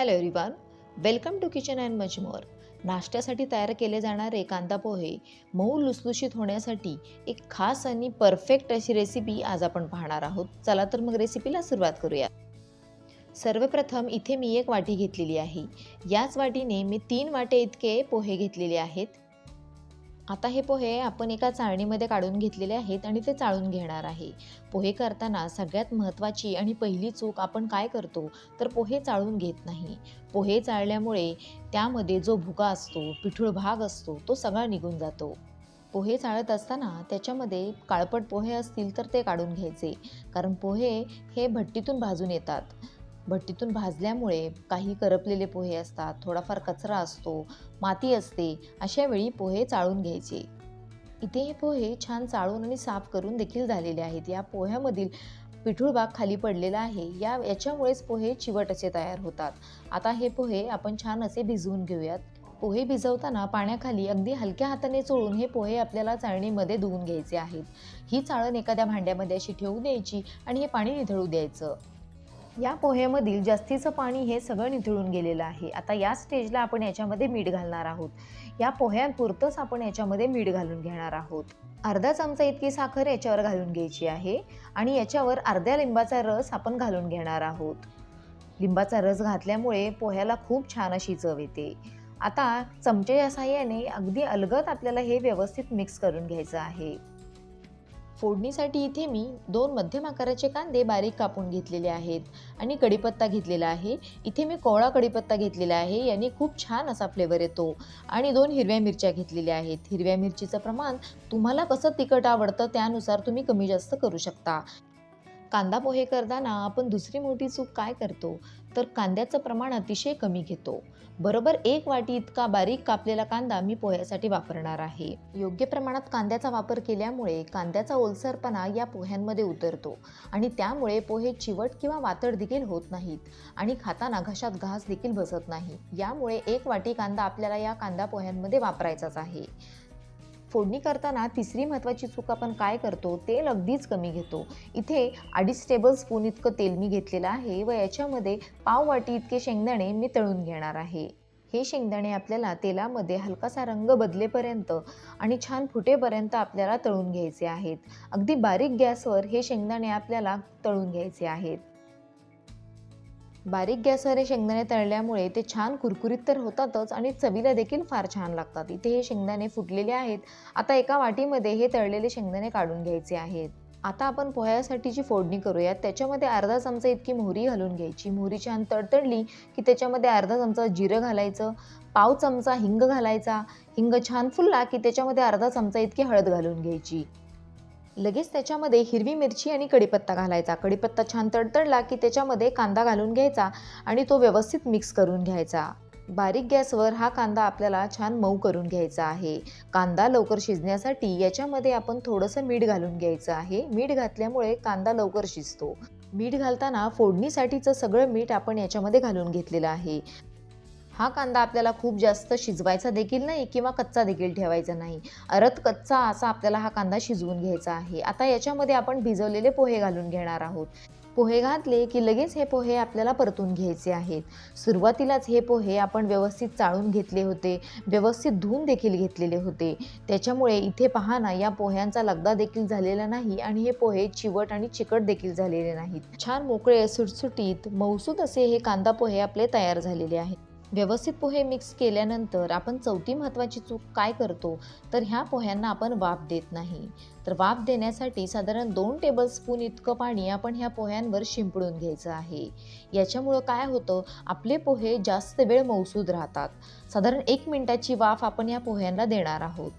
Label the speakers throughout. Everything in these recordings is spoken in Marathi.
Speaker 1: Hello everyone welcome to kitchen and much more नाश्त्यासाठी तयार केले जाणारे कांदा पोहे मऊ लुसलुशीत होण्यासाठी एक खास आणि परफेक्ट अशी रेसिपी आज आपण पाहणार आहोत. चला तर मग रेसिपीला सुरुवात करूया. सर्वप्रथम इथे मी एक वाटी घेतलेली आहे. याच वाटीने मी तीन वाटे इतके पोहे घेतलेले आहेत. आता हे पोहे आपण एका चाळणीमध्ये काढून घेतलेले आहेत आणि ते चाळून घेणार आहे. पोहे करताना सगळ्यात महत्त्वाची आणि पहिली चूक आपण काय करतो? तर पोहे चाळून घेत नाही. पोहे चाळल्यामुळे त्यामध्ये जो भुगा असतो पिठूळ भाग असतो तो सगळा निघून जातो. पोहे चाळत असताना त्याच्यामध्ये काळपट पोहे असतील तर ते काढून घ्यायचे. कारण पोहे हे भट्टीतून भाजून येतात. भट्टीतून भाजल्यामुळे काही करपलेले पोहे असतात थोडाफार कचरा असतो माती असते अशा वेळी पोहे चाळून घ्यायचे. इथे हे पोहे छान चाळून आणि साफ करून देखील झालेले आहेत. या पोह्यामधील पिठूळ भाग खाली पडलेला आहे. या याच्यामुळेच पोहे चिवट असे तयार होतात. आता हे पोहे आपण छान असे भिजवून घेऊयात. पोहे भिजवताना पाण्याखाली अगदी हलक्या हाताने चोळून हे पोहे आपल्याला चाळणीमध्ये धुवून घ्यायचे आहेत. ही चाळण एखाद्या भांड्यामध्ये अशी ठेवू द्यायची आणि हे पाणी निथळू द्यायचं. या पोह्यामधील जास्तीचं पाणी हे सगळं निथळून गेलेलं आहे. आता या स्टेजला आपण याच्यामध्ये मीठ घालणार आहोत. या पोह्यांपुरतंच आपण याच्यामध्ये मीठ घालून घेणार आहोत. अर्धा चमचा इतकी साखर याच्यावर घालून घ्यायची आहे आणि याच्यावर अर्ध्या लिंबाचा रस आपण घालून घेणार आहोत. लिंबाचा रस घातल्यामुळे पोह्याला खूप छान अशी चव येते. आता चमच्याच्या साह्याने अगदी अलगद आपल्याला हे व्यवस्थित मिक्स करून घ्यायचं आहे. फोडणीसाठी इथे मी दोन मध्यम आकाराचे कांदे बारीक कापून घेतलेले आहेत आणि कढीपत्ता घेतलेला आहे. इथे मी कोवळा कढीपत्ता घेतलेला आहे. याने खूप छान असा फ्लेवर येतो. आणि दोन हिरव्या मिरच्या घेतलेल्या आहेत. हिरव्या मिरचीचं प्रमाण तुम्हाला कसं तिखट आवडतं त्यानुसार तुम्ही कमी जास्त करू शकता. कांदा पोहे करताना आपण दुसरी मोठी चूक काय करतो? तर कांद्याचं प्रमाण अतिशय कमी घेतो. बरोबर एक वाटी इतका बारीक कापलेला कांदा मी पोह्यासाठी वापरणार आहे. योग्य प्रमाणात कांद्याचा वापर केल्यामुळे कांद्याचा ओलसरपणा या पोह्यांमध्ये उतरतो आणि त्यामुळे पोहे चिवट किंवा वातड देखील होत नाहीत आणि खाताना घशात घास देखील बसत नाही. यामुळे एक वाटी कांदा आपल्याला या कांदा पोह्यांमध्ये वापरायचाच आहे. फोडणी करताना तिसरी महत्त्वाची चूक आपण काय करतो तेल अगदीच कमी घेतो. इथे अडीच टेबल स्पून इतकं तेल मी घेतलेलं आहे व याच्यामध्ये पाव वाटी इतके शेंगदाणे मी तळून घेणार आहे. हे शेंगदाणे आपल्याला तेलामध्ये हलकासा रंग बदलेपर्यंत आणि छान फुटेपर्यंत आपल्याला तळून घ्यायचे आहेत. अगदी बारीक गॅसवर हे शेंगदाणे आपल्याला तळून घ्यायचे आहेत. बारीक गॅसवर हे शेंगदाणे तळल्यामुळे ते छान कुरकुरीत तर होतातच आणि चवीला देखील फार छान लागतात. इथे हे शेंगदाणे फुटलेले आहेत. आता एका वाटीमध्ये हे तळलेले शेंगदाणे काढून घ्यायचे आहेत. आता आपण पोह्यासाठीची फोडणी करूयात त्याच्यामध्ये अर्धा चमचा इतकी मोहरी घालून घ्यायची. मोहरी छान तडतडली की त्याच्यामध्ये अर्धा चमचा जिरं घालायचं पाव चमचा हिंग घालायचा. हिंग छान फुलला की त्याच्यामध्ये अर्धा चमचा इतकी हळद घालून घ्यायची. लगेच त्याच्यामध्ये हिरवी मिरची आणि कढीपत्ता घालायचा. कढीपत्ता छान तडतडला की त्याच्यामध्ये कांदा घालून घ्यायचा आणि तो व्यवस्थित मिक्स करून घ्यायचा. बारीक गॅसवर हा कांदा आपल्याला छान मऊ करून घ्यायचा आहे. कांदा लवकर शिजण्यासाठी याच्यामध्ये आपण थोडंसं मीठ घालून घ्यायचं आहे. मीठ घातल्यामुळे कांदा लवकर शिजतो. मीठ घालताना फोडणीसाठीचं सगळं मीठ आपण याच्यामध्ये घालून घेतलेलं आहे. हा कांदा आपल्याला खूप जास्त शिजवायचा देखील नाही किंवा कच्चा देखील ठेवायचा नाही. अरत कच्चा असा आपल्याला हा कांदा शिजवून घ्यायचा आहे. आता याच्यामध्ये आपण भिजवलेले पोहे घालून घेणार आहोत. पोहे घातले की लगेच हे पोहे आपल्याला परतून घ्यायचे आहेत. सुरुवातीलाच हे पोहे आपण व्यवस्थित चाळून घेतले होते. व्यवस्थित धुवून देखील घेतलेले होते. त्याच्यामुळे इथे पहा ना या पोह्यांचा लगदा देखील झालेला नाही आणि हे पोहे चिवट आणि चिकट देखील झालेले नाहीत. छान मोकळे सुटसुटीत मौसूद असे हे कांदा पोहे आपले तयार झालेले आहेत. व्यवस्थित पोहे मिक्स केल्यानंतर आपण चौथी महत्त्वाची चूक काय करतो? तर ह्या पोह्यांना आपण वाफ देत नाही. तर वाफ देण्यासाठी साधारण दोन टेबलस्पून इतकं पाणी आपण ह्या पोह्यांवर शिंपडून घ्यायचं आहे. याच्यामुळं काय होतं? आपले पोहे जास्त वेळ मौसूद राहतात. साधारण एक मिनटाची वाफ आपण या पोह्यांना देणार आहोत.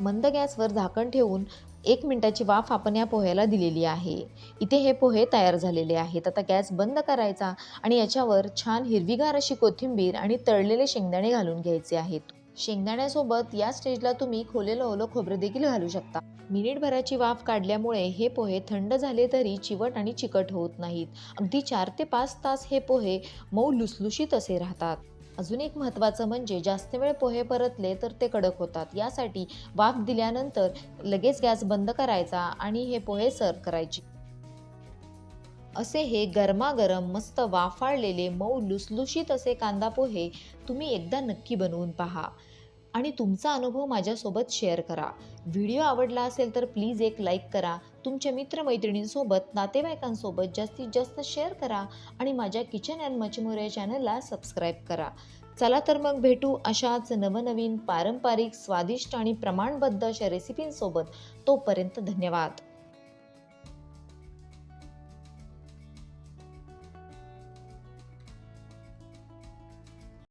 Speaker 1: मंद गॅसवर झाकण ठेवून एक मिनटाची वाफ आपण या पोह्याला दिलेली आहे. इथे हे पोहे तयार झालेले आहेत. आता गॅस बंद करायचा आणि याच्यावर छान हिरवीगार अशी कोथिंबीर आणि तळलेले शेंगदाणे घालून घ्यायचे आहेत. शेंगदाण्यासोबत या स्टेजला तुम्ही खोलेलं ओलं खोबरं देखील घालू शकता. मिनिटभराची वाफ काढल्यामुळे हे पोहे थंड झाले तरी चिवट आणि चिकट होत नाहीत. अगदी चार ते पाच तास हे पोहे मऊ लुसलुशीत असे राहतात. अजून एक महत्त्वाचं म्हणजे जास्त वेळ पोहे परतले तर ते कडक होतात. यासाठी वाफ दिल्यानंतर लगेच गॅस बंद करायचा आणि हे पोहे सर्व करायचे. असे हे गरमागरम मस्त वाफाळलेले मऊ लुसलुशीत असे कांदा पोहे तुम्ही एकदा नक्की बनवून पहा. आणि तुमचा अनुभव माझ्यासोबत शेअर करा. व्हिडिओ आवडला असेल तर प्लीज एक लाईक करा. तुमच्या मित्रमैत्रिणींसोबत नातेवाईकांसोबत जास्तीत जास्त शेअर करा आणि माझ्या किचन अँड मचमोर चॅनलला सबस्क्राईब करा. चला तर मग भेटू अशाच नवनवीन पारंपरिक स्वादिष्ट आणि प्रमाणबद्ध अशा रेसिपींसोबत तोपर्यंत धन्यवाद.